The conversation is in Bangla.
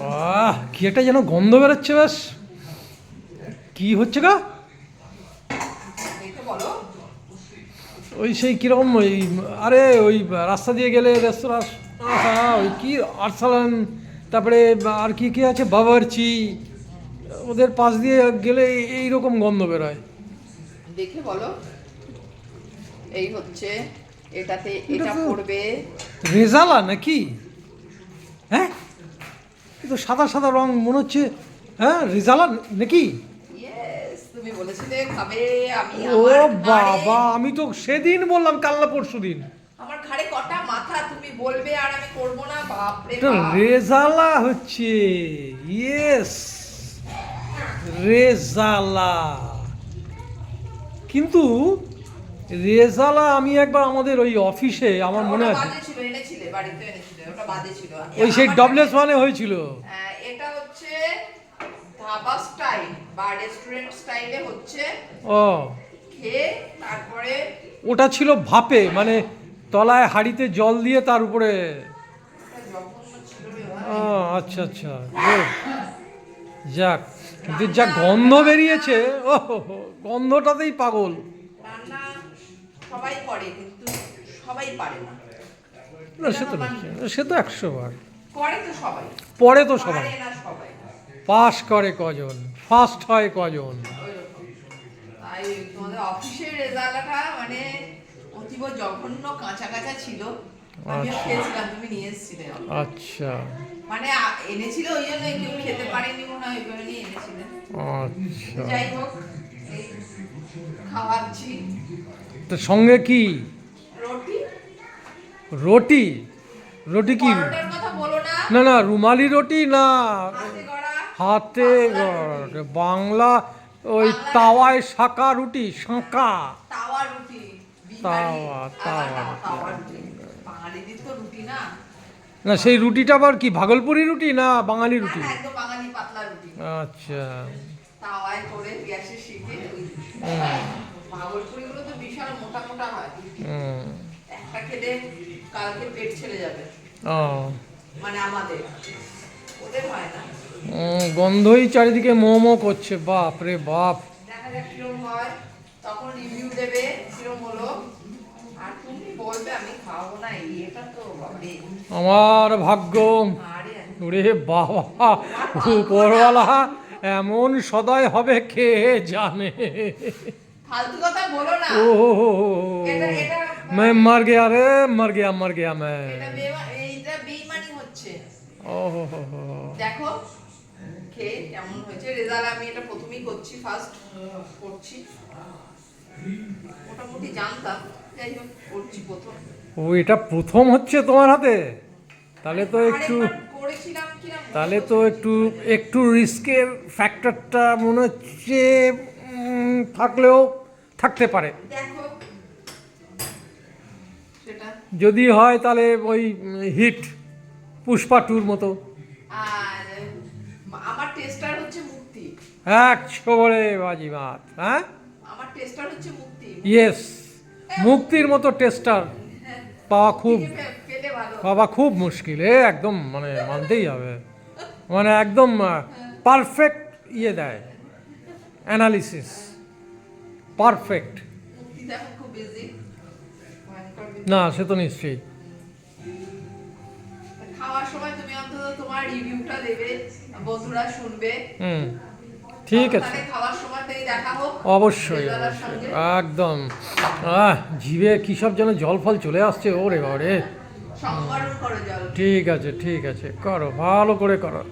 আহ কি একটা যেন গন্ধ বেরোচ্ছে বেশ। কি হচ্ছে গা? ওই সেই কীরকম ওই আরে ওই রাস্তা দিয়ে গেলে রেস্তোরাঁ ওই কি আরসালান তারপরে আর কি কি আছে? বাবারচি ওদের পাশ দিয়ে গেলে এই রকম গন্ধ বেরোয়। দেখে বলো। এই হচ্ছে এটাতে এটা পড়বে রেজালা নাকি? তো সাদা সাদা রং মনে হচ্ছে হ্যাঁ রেজালা নাকি? ও বাবা আমি তো সেদিন বললাম কাল না পরশু দিন। আমার ঘাড়ে কটা মাথা তুমি বলবে আর আমি করব না বাপ। রে রেজালা হচ্ছে। ইয়েস রেজালা। কিন্তু রেজালা আমি একবার আমাদের ওই অফিসে আমার মনে আছে। ওই সেই ডবলেস মানে হয়েছিল। হ্যাঁ, এটা হচ্ছে ধাবা স্টাইল বা রেস্টুরেন্ট স্টাইলে হচ্ছে। ও। খেয়ে তারপরে ওটা ছিল ভাপে মানে তলায় হাঁড়িতে জল দিয়ে তার উপরে আচ্ছা আচ্ছা. যাক কিন্তু যা গন্ধ বেরিয়েছে ও গন্ধটাতেই পাগল। সবাই করে কিন্তু সবাই পারে না। না সে তো সে তো একশো বার। করে তো সবাই। পরে তো সবাই। পারে পাস করে কজন? ফার্স্ট হয় কজন? তাই তোমাদের অফিসের রেজাল্টটা মানে অতীব জঘন্য কাঁচা কাঁচা ছিল। আচ্ছা। খেয়েছিলাম তুমি নিয়ে এসেছিলে। আচ্ছা। মানে এনেছিল ওই জন্য কেউ খেতে পারেনি মনে হয় ওই কারণেই এনেছিলেন আচ্ছা। যাই হোক খাওয়াচ্ছি। তো সঙ্গে কি? রুটি? রুটি? কি? না। না রুমালি রুটি না? হাতে গড়া। বাংলা ওই তাওয়ায় শাঁকা রুটি শাঁকা। তাওয়া রুটি। তাওয়া, না। সেই রুটিটা আবার কি ভাগলপুরি রুটি না বাঙালি রুটি? আচ্ছা। তাওয়ায় করে গ্যাসে শিখে ভাগলপুরিগুলো তো বিশাল মোটা মোটা হয়। একটা খেলে কালকে পেট ছেড়ে যাবে। ও। মানে আমাদের। ওদের হয় না। গন্ধই চারিদিকে মোমো করছে বাপ রে বাপ। দেখা যাক কিরম হয়। তখন রিভিউ দেবে কিরম হলো। আর তুমি বলবে আমি খাব না এটা তো আমার ভাগ্য। ওরে বাবা উপরওয়ালা এমন সদয় হবে কে জানে? ফালতু কথা বলো না ও এটা- এটা- मैं मर गया रे मर गया मर गया मैं এটা বেমা- এইটা বেইমানি হচ্ছে ও হো হো হো। দেখো খেয়ে কেমন হয়েছে রেজাল্ট আমি এটা প্রথমেই করছি ফার্স্ট করছি মোটামুটি জানতাম যাই হোক করছি প্রথম ও এটা প্রথম হচ্ছে তোমার হাতে তাহলে তো একটু আরেকবার করেছিলাম কিনা মনে তাহলে তো পড়ছে একটু একটু রিস্কের ফ্যাক্টরটা মনে হচ্ছে উম, থাকলেও থাকতে পারে। যদি হয় তাহলে ওই হিট পুষ্পা টুর মতো। আর আমার টেস্টার হচ্ছে মুক্তি। একশো বলে বাজিমাত হ্যাঁ? আমার টেস্টার হচ্ছে মুক্তি। ইয়েস মুক্তির মতো টেস্টার পাওয়া খুব পাওয়া খুব মুশকিল এ একদম মানে মানতেই হবে। মানে একদম পারফেক্ট ইয়ে দেয়। Analysis perfect. না সে তো নিশ্চয়ই। খাওয়ার সময় তুমি অন্তত তোমার রিভিউটা দেবে বন্ধুরা শুনবে। হুম ঠিক আছে। খাওয়ার সময়তেই দেখা হোক। অবশ্যই অবশ্যই একদম। আহ জিভে কী সব যেন জল ফল চলে আসছে ওরে বাবারে। ঠিক আছে ঠিক আছে। করো ভালো করে করো।